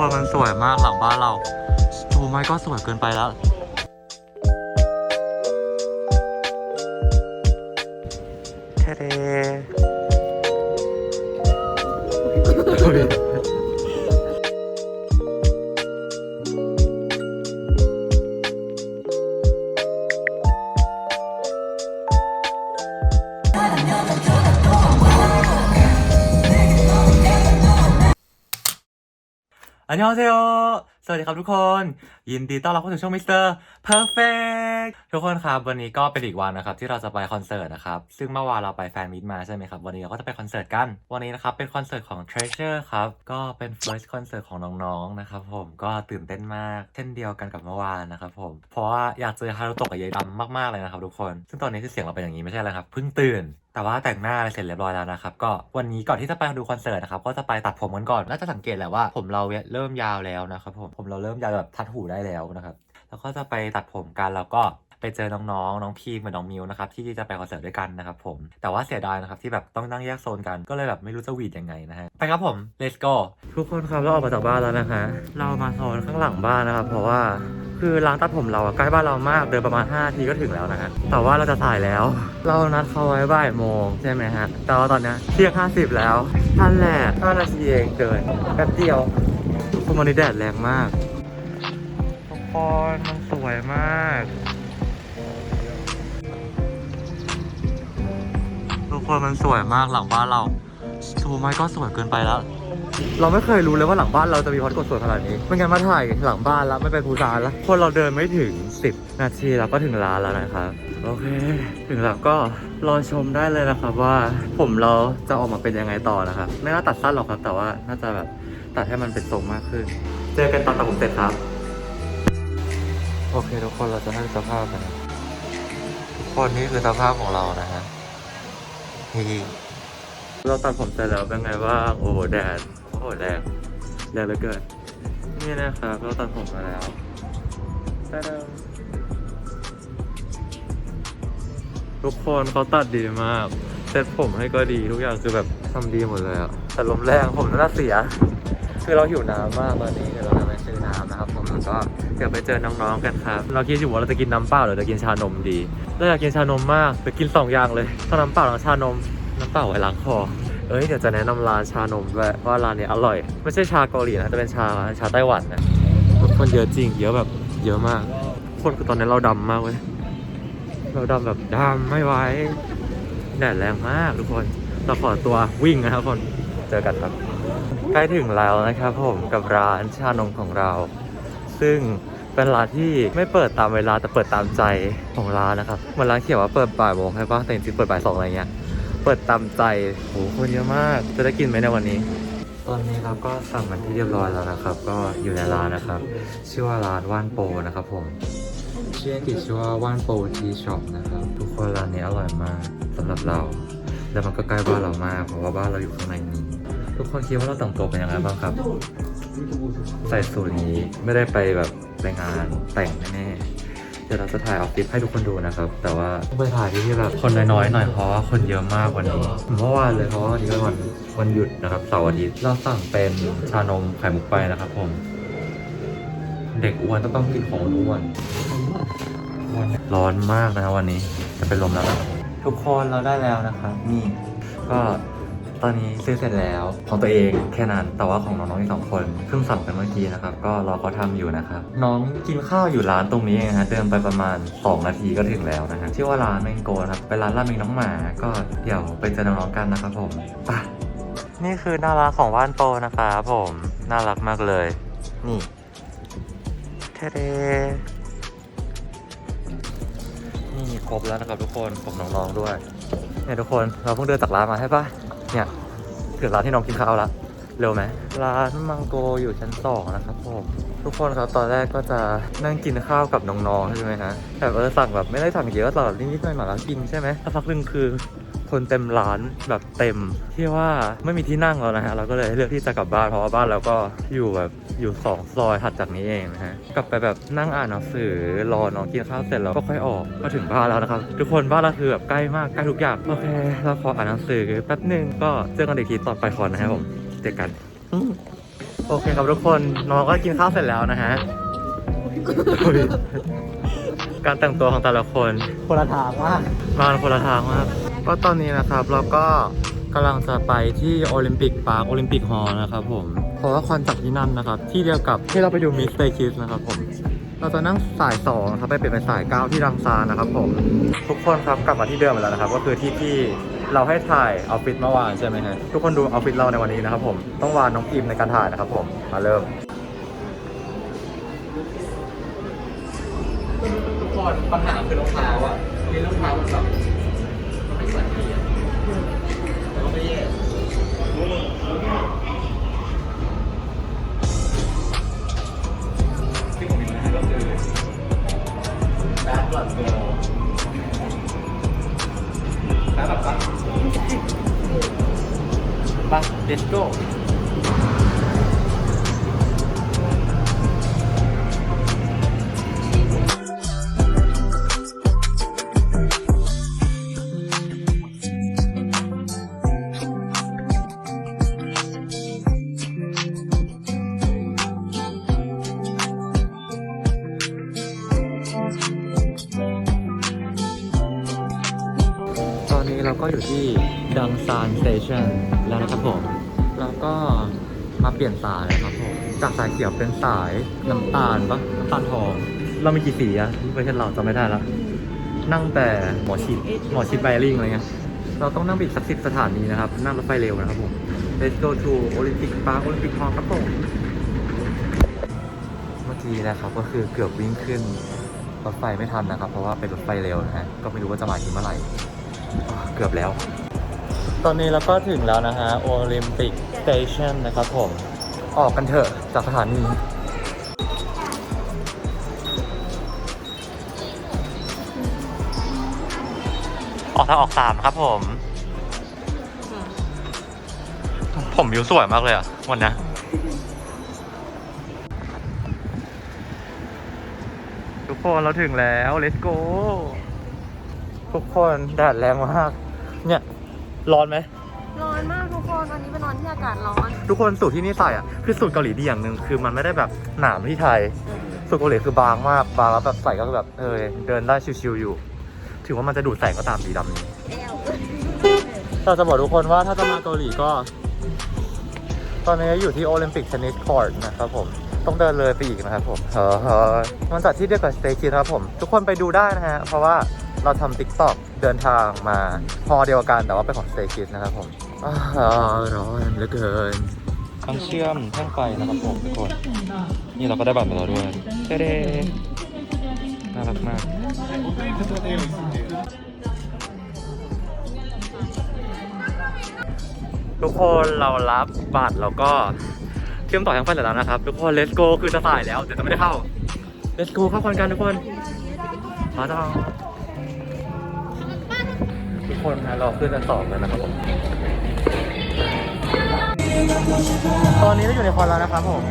คนมันสวยมากหลังบ้านเราดูไม่ก็สวยเกินไปแล้ว อันยองเซโอสวั ยินดีต้อนรับเข้าสู่ช่องมิสเตอร์เพอร์เฟกทุกคนครับ วันนี้ก็เป็นอีกวันนะครับ ที่เราจะไปคอนเสิร์ตนะครับ ซึ่งเมื่อวานเราไปแฟนมิตมาใช่ไหมครับ วันนี้เราก็จะไปคอนเสิร์ตกัน วันนี้นะครับ เป็นคอนเสิร์ตของ Treasure ครับ ก็เป็น first concert ของน้องๆนะครับผมก็ตื่นเต้นมาก เช่นเดียวกันกับเมื่อวานนะครับผมเพราะว่าอยากเจอฮารุโตะกับยายดำมากๆเลยนะครับทุกคน ซึ่งตอนนี้คือเสียงเราเป็นอย่างนี้ไม่ใช่อะไรครับเพิ่งตื่นแต่ว่าแต่งหน้าอะไรเสร็จเรียบร้อยแล้วนะครับ ก็วันนี้ก่อนที่จะไปดูคอนเสิร์ตนะครับก็จะไปตัดผมกันก่อนน่าจะสังเกตแหละว่าผมเราเริ่มยาวแล้วนะครับผมผมเราเริ่มยาวแบบทัดหูได้แล้วนะครับ แล้วก็จะไปตัดผมกันแล้วก็ไปเจอน้องๆ น้องพีมกับน้องมิวนะครับที่จะไปคอนเสิร์ตด้วยกันนะครับผม แต่ว่าเสียดายนะครับที่แบบต้องนั่งแยกโซนกันก็เลยแบบไม่รู้จะวีดยังไงนะฮะ ไปครับผม let's go ทุกคนครับเราออกมาจากบ้านแล้วนะฮะเรามาโซนข้างหลังบ้านนะครับ เพราะว่าคือร้านตัดผมเราใกล้บ้านเรามากเดินประมาณ5นาทีก็ถึงแล้วนะฮะแต่ว่าเราจะถ่ายแล้ว เรานัดเขาไว้บ่ายโมงใช่ไหมฮะแต่ว่าตอนนี้เที่ยง50 แล้วท่านแหละ5นาทีเองเดินแป๊บเดียวคุณวันนี้แดดแรงมาก คนมันสวยมาก ทุกคนมันสวยมากหลังบ้านเราชูไม้ก็สวยเกินไปแล้ว เราไม่เคยรู้เลยว่าหลังบ้านเราจะมีวัดกดสวยขนาดนี้ไม่งั้นมาถ่ายหลังบ้านแล้วไม่ไปภูซานแล้วคนเราเดินไม่ถึง 10 นาทีเราก็ถึงร้านแล้วนะครับโอเค ถึงแล้วก็รอชมได้เลยนะครับว่าผมเราจะออกมาเป็นยังไงต่อนะครับ ไม่น่าตัดสั้นหรอกครับ แต่ว่าน่าจะแบบตัดให้มันเป็นทรงมากขึ้น เจอกันตอนตัดผมเสร็จครับ โอเคทุกคนเราจะให้สภาพกันนะทุกคนนี่คือสภาพของเรานะฮะนี่เราตัดผมเสร็จแล้วเป็นไงบ้างโอ้โหแดดโอ้โหแดดแดดเหลือเกินนี่นะครับเราตัดผมมาแล้วตาดาทุกคนเขาตัดดีมากเซ็ตผมให้ก็ดีทุกอย่างคือแบบทำดีหมดเลยอะแต่ลมแรงผมน่าเสีย คือเราหิวน้ำมากตอนนี้เรา ก็เดี๋ยวไปเจอน้องๆกันครับเราคิดอยู่ว่าเราจะกินน้ำเปล่าหรือจะกินชานมดีเราอยากกินชานมมากแต่กินสองอย่างเลยทั้งน้ำเปล่าทั้งชานมน้ำเปล่าไว้ล้างคอเอ้ยเดี๋ยวจะแนะนำร้านชานมด้วยว่าร้านนี้อร่อย ไม่ใช่ชาเกาหลีนะแต่เป็นชาชาไต้หวันนะคนเยอะจริง เยอะแบบเยอะมาก คนคือตอนนี้เราดำมากเว้ยเราดำแบบดำไม่ไหวแดดแรงมากทุกคนเราขอตัววิ่งนะครับคนเจอกันครับใกล้ถึงแล้วนะครับผมกับร้านชานมของเรา ซึ่งเป็นร้านที่ไม่เปิดตามเวลาแต่เปิดตามใจของร้านนะครับเหมือนร้านเขียนว่าเปิดบ่ายโมงใช่ปะแต่จริงๆเปิดบ่ายสองอะไรเงี้ยเปิดตามใจโหคนเยอะมากจะได้กินไหมในวันนี้ ตอนนี้เราก็สั่งมันที่เรียบร้อยแล้วนะครับ ก็อยู่ในร้านนะครับ ชื่อว่าร้านว่านโปนะครับผมชื่ออังกฤษชื่อว่าว่านโปทีช็อปนะครับ ทุกคนร้านนี้อร่อยมากสำหรับเรา แล้วมันก็ใกล้บ้านเรามากเพราะว่าบ้านเราอยู่ข้างในนี้ ทุกคนคิดว่าเราแต่งตัวเป็นยังไงบ้างครับ ใส่สูทนี้ไม่ได้ไปแบบไปงานแต่งแน่ๆเดี๋ยวเราจะถ่ายออฟฟิศให้ทุกคนดูนะครับ แต่ว่าต้องไปถ่ายที่แบบคนน้อยๆหน่อยเพราะว่าคนเยอะมากวันนี้ผมว่าว่าเลยเพราะว่าวันนี้เป็นวันวันหยุดนะครับเสาร์อาทิตย์เราสั่งเป็นชานมไข่มุกไปนะครับผม เด็กอ้วนต้องต้องกินของอ้วนอ้วนร้อนมากนะวันนี้จะเป็นลมแล้วทุกคนเราได้แล้วนะครับนี่ก็ ตอนนี้ซื้อเสร็จแล้วของตัวเองแค่นั้น แต่ว่าของน้องๆอีกสองคนเพิ่งสั่งไปเมื่อกี้นะครับ ก็รอเขาทำอยู่นะครับ น้องกินข้าวอยู่ร้านตรงนี้เองฮะเดินไปประมาณ 2 นาทีก็ถึงแล้วนะฮะชื่อว่าร้านแมงโกนะครับเป็นร้านราเมงน้องหมาก็เดี๋ยวไปเจอน้องๆกันนะครับผมไปนี่คือน่ารักของว่านโปนะครับผมน่ารักมากเลย นี่เทเดนี่ครบแล้วนะครับทุกคนครบน้องๆด้วยเนี่ยทุกคนเราเพิ่งเดินจากร้านมาใช่ปะ เนี่ยถึงร้านที่น้องกินข้าวละเร็วไหมร้านมังโกอยู่ชั้นสองนะครับผมทุกคนครับตอนแรกก็จะนั่งกินข้าวกับน้องๆใช่ไหมฮะแบบเออสั่งแบบไม่ได้สั่งเยอะสั่งแบบนิดๆหน่อยๆแล้วกินใช่ไหมสักพักหนึ่งคือ คนเต็มร้านแบบเต็ม ที่ว่าไม่มีที่นั่งแล้วนะฮะเราก็เลยเลือกที่จะกลับบ้านเพราะว่าบ้านเราก็อยู่แบบอยู่สองซอยถัดจากนี้เองนะฮะกลับไปแบบนั่งอ่านหนังสือรอน้องกินข้าวเสร็จแล้วก็ค่อยออกก็ถึงบ้านแล้วนะครับทุกคนบ้านเราคือแบบใกล้มากใกล้ทุกอย่างโอเคเราขออ่านหนังสือแป๊บหนึ่งก็เจอกันอีกทีตอนไปคอนนะครับผมเจอกันอืมโอเคครับทุกคนน้องก็กินข้าวเสร็จแล้วนะฮะอุ๊ยการแต่งตัวของแต่ละคนคนละทางมากมากันคนละทางมาก ก็ตอนนี้นะครับเราก็กำลังจะไปที่โอลิมปิกปาร์คโอลิมปิกฮอลล์นะครับผมเพราะว่าคอนจัดที่นั่นนะครับ ที่เดียวกับที่เราไปดูมิสเตอร์คิสนะครับผมเราจะนั่งสายสองนะครับไปเปลี่ยนเป็นสายเก้าที่รังซานนะครับผมทุกคนครับกลับมาที่เดิมแล้วนะครับ ก็คือที่ที่เราให้ถ่ายออฟฟิศเมื่อวานใช่ไหมฮะทุกคนดูออฟฟิศเราในวันนี้นะครับผมต้องวานน้องอิมในการถ่ายนะครับผมมาเริ่มทุกคนปัญหาคือรองเท้าอะนี่รองเท้ามันแบบ let's go ตอนนี้เราก็อยู่ที่ดังซานสเตชันแล้วนะครับผม แล้วก็มาเปลี่ยนสายนะครับผมจากสายเขียวเป็นสายน้ำตาลปะน้ำตาลทอง เรามีกี่สีอะเวอร์ชันเราจำไม่ได้ละนั่งแต่หมอชิดหมอชิดไบริ่งอะไรเงี้ยเราต้องนั่งไปอีกสักสิบสถานีนะครับ นั่งรถไฟเร็วนะครับผม Let's go to Olympic Park Olympic Hall ครับผมเมื่อกี้นะครับก็คือเกือบวิ่งขึ้นรถไฟไม่ทันนะครับ เพราะว่าเป็นรถไฟเร็วนะฮะก็ไม่รู้ว่าจะมาถึงเมื่อไหร่เกือบแล้ว ตอนนี้เราก็ถึงแล้วนะฮะโอลิมปิก สเตชันนะครับผม ออกกันเถอะจากสถานีออกทางออกสามครับผม ผมวิวสวยมากเลยอะ วันนี้ทุกคนเราถึงแล้ว let's go ทุกคนแดดแรงมาก เนี่ย ร้อนไหม ร้อนมากทุกคนวันนี้เป็นวันที่อากาศร้อนทุกคนสูตรที่นี่ใส่อะคือสูตรเกาหลีดีอย่างหนึ่งคือมันไม่ได้แบบหนามที่ไทย สูตรเกาหลีคือบางมากบางแล้วแบบใส่ก็คือแบบเออเดินได้ชิวๆอยู่ถือว่ามันจะดูดแสงก็ตามสีดำนี้เราจะบอกทุกคนว่าถ้าจะมาเกาหลีก็ ตอนนี้อยู่ที่โอลิมปิกเทนนิสคอร์ตนะครับผมต้องเดินเลยไปอีกนะครับผมเฮ้ยมันจัดที่เดียวกับสเตคินะครับผม ทุกคนไปดูได้นะฮะเพราะว่าเราทำติ๊กต็อกเดินทางมาพอเดียวกันแต่ว่าเป็นของสเตคินะครับผมอ้าว ร้อนเหลือเกินต้งเชื่อมแท่งไฟนะครับผมทุกคน นี่เราก็ได้บัตรมาแล้วด้วยเด้น่ารักมากทุกคนเรารับบัตรแล้วก็เชื่อมต่อทางไฟเสร็จแล้วนะครับ ทุกคน let's go คือจะสายแล้วเดี๋ยวจะไม่ได้เข้า let's go เข้าคอนกันทุกคนมาต่อทุกคนนะเราขึ้นจะสองแล้วนะครับผม ตอนนี้เราอยู่ในคอนแล้วนะครับผม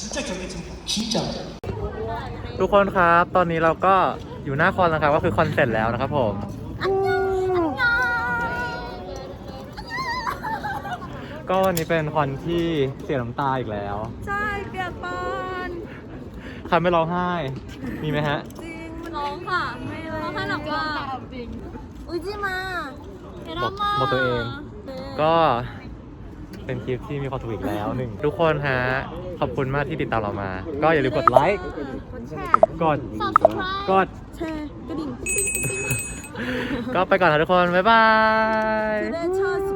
진짜 경기 좀 진짜. ทุกคนครับ ตอนนี้เราก็อยู่หน้าคอนแล้วครับ ก็คือคอนเสร็จแล้วนะครับผม ก็วันนี้เป็นคอนที่เสียน้ำตาอีกแล้ว ใช่เปียกปอน ใครไม่ร้องไห้ มีไหมฮะ จริงมันร้องค่ะไม่ร้องค่ะหนักมากจริงอุ้ยจิมาเดี๋ยวเรามา บอกตัวเอง ก็ เป็นคลิปที่มีความสุขอีกแล้วหนึ่งทุกคนฮะขอบคุณมากที่ติดตามเรามา ก็อย่าลืมกดไลค์กดแชร์กด subscribe กด แชร์กระดิ่ง ก็ไปก่อนนะทุกคน บ๊ายบาย เดชชา